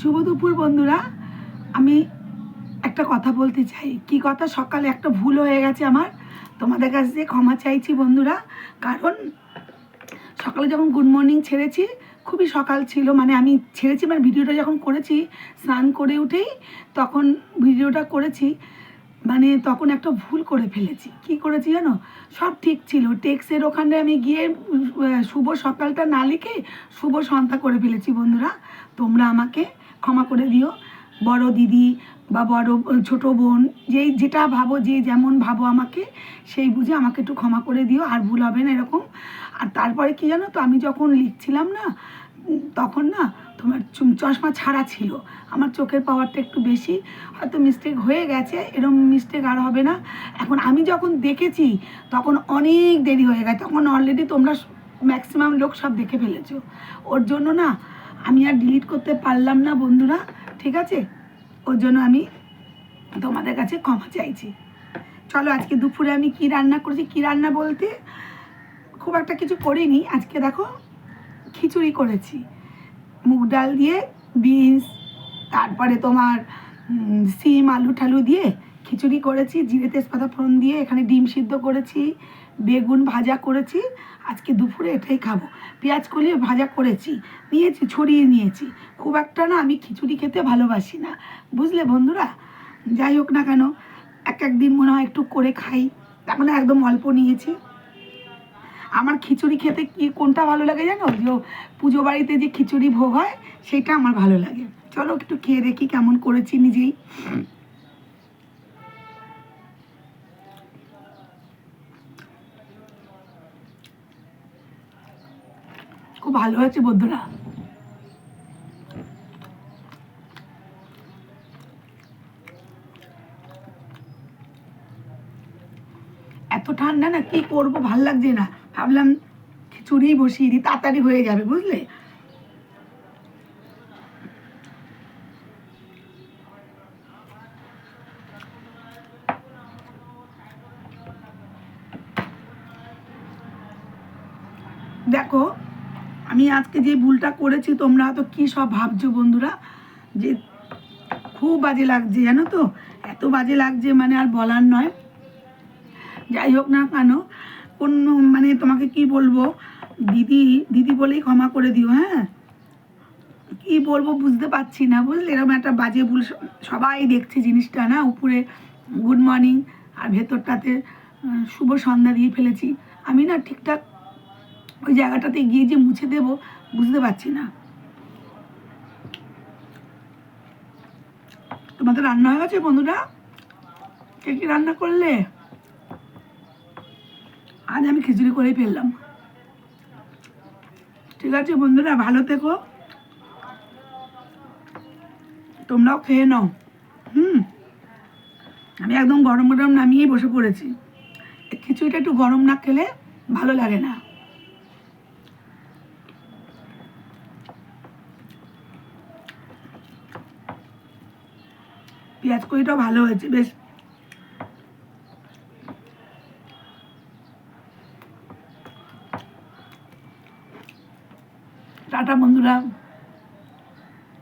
শুভ দুপুর বন্ধুরা। আমি একটা কথা বলতে চাই। কি কথা? সকালে একটা ভুল হয়ে গেছে আমার। তোমাদের কাছ থেকে ক্ষমা চাইছি বন্ধুরা। কারণ সকালে যখন গুড মর্নিং ছেড়েছি, খুবই সকাল ছিল। মানে আমি ছেড়েছি মানে ভিডিওটা যখন করেছি, স্নান করে উঠেই তখন ভিডিওটা করেছি। মানে তখন একটা ভুল করে ফেলেছি। কি করেছি জানো? সব ঠিক ছিল। টেক্সের ওখানে আমি গিয়ে শুভ সকালটা না লিখে শুভ সন্ধ্যা করে ফেলেছি বন্ধুরা। তোমরা আমাকে ক্ষমা করে দিও। বড় দিদি বা বড়, ছোট বোন, যেই, যেটা ভাবো, যে যেমন ভাবো আমাকে, সেই বুঝে আমাকে একটু ক্ষমা করে দিও, আর ভুল হবে না এরকম। আর তারপরে কি জানো তো, আমি যখন লিখছিলাম না, তখন না তোমার চশমা ছাড়া ছিল। আমার চোখের পাওয়ারটা একটু বেশি, হয়তো মিস্টেক হয়ে গেছে এরকম মিস্টেক আর হবে না। এখন আমি যখন দেখেছি, তখন অনেক দেরি হয়ে গেছে। তখন অলরেডি তোমরা ম্যাক্সিমাম লোক সব দেখে ফেলেছো। ওর জন্য না আমি আর ডিলিট করতে পারলাম না, বন্ধুরা, ঠিক আছে? ওর জন্য আমি তোমাদের কাছে ক্ষমা চাইছি। চলো, আজকে দুপুরে আমি কি রান্না করেছি, কি রান্না বলতে খুব একটা কিছু করিনি। আজকে দেখো, খিচুড়ি করেছি। মুগ ডাল দিয়ে বিনস, তারপরে তোমার সিম, আলু ঠালু দিয়ে খিচুড়ি করেছি, জিরে তেজপাতা ফোড়ন দিয়ে এখানে ডিম সিদ্ধ করেছি। বেগুন ভাজা করেছি, আজকে দুপুরে এটাই খাব। পেঁয়াজ কলিয়ে ভাজা করেছি, নিয়েছি, ছড়িয়ে নিয়েছি। খুব একটা না আমি খিচুড়ি খেতে ভালোবাসি না। বুঝলে বন্ধুরা? যাই হোক না কেন, এক একদিন মনে হয় একটু করে খাই। এখন একদম অল্প নিয়েছি। আমার খিচুড়ি খেতে কি কোনটা ভালো লাগে জানো? যে পুজো বাড়িতে যে খিচুড়ি ভোগ হয়, সেটা আমার ভালো লাগে। চলো একটু খেয়ে দেখি কেমন করেছি নিজেই। খুব ভালো হয়েছে, বন্ধুরা। এত ঠান্ডা না, কি করব? ভালো লাগছে না। ভাবলাম খিচুড়ি বসিয়ে দিই, তাড়াতাড়ি হয়ে যাবে, বুঝলে? দেখো আমি আজকে যে ভুলটা করেছি, তোমরা তো কি সব ভাবছ বন্ধুরা? যে খুব বাজে লাগছে, জানো তো? এত বাজে লাগছে মানে আর বলার নয়। যাই হোক না কেন, কোন মানে তোমাকে কি বলব? দিদি দিদি বলেই ক্ষমা করে দিও হ্যাঁ? কি বলব বুঝতে পারছি না, বুঝলে? এরকম একটা বাজে ভুল সবাই দেখছে জিনিসটা, না? উপরে গুড মর্নিং আর ভেতরটাতে শুভ সন্ধ্যা দিয়ে ফেলেছি। আমি না ঠিকঠাক ওই জায়গাটাতে গিয়ে যে মুছে দেব, বুঝতে পারছি না। তোমাদের রান্না হয়ে গেছে বন্ধুরা? কে কি রান্না করলে? আজ আমি খিচুড়ি করেই ফেললাম। ঠিক আছে বন্ধুরা, ভালো থেকো। তোমরাও খেয়ে নাও। হুম। আমি একদম গরম গরম নামিয়েই বসে পড়েছি। খিচুড়িটা একটু গরম না খেলে ভালো লাগে না। পেঁয়াজ কড়িটাও ভালো হয়েছে বেশ। টাটা বন্ধুরা।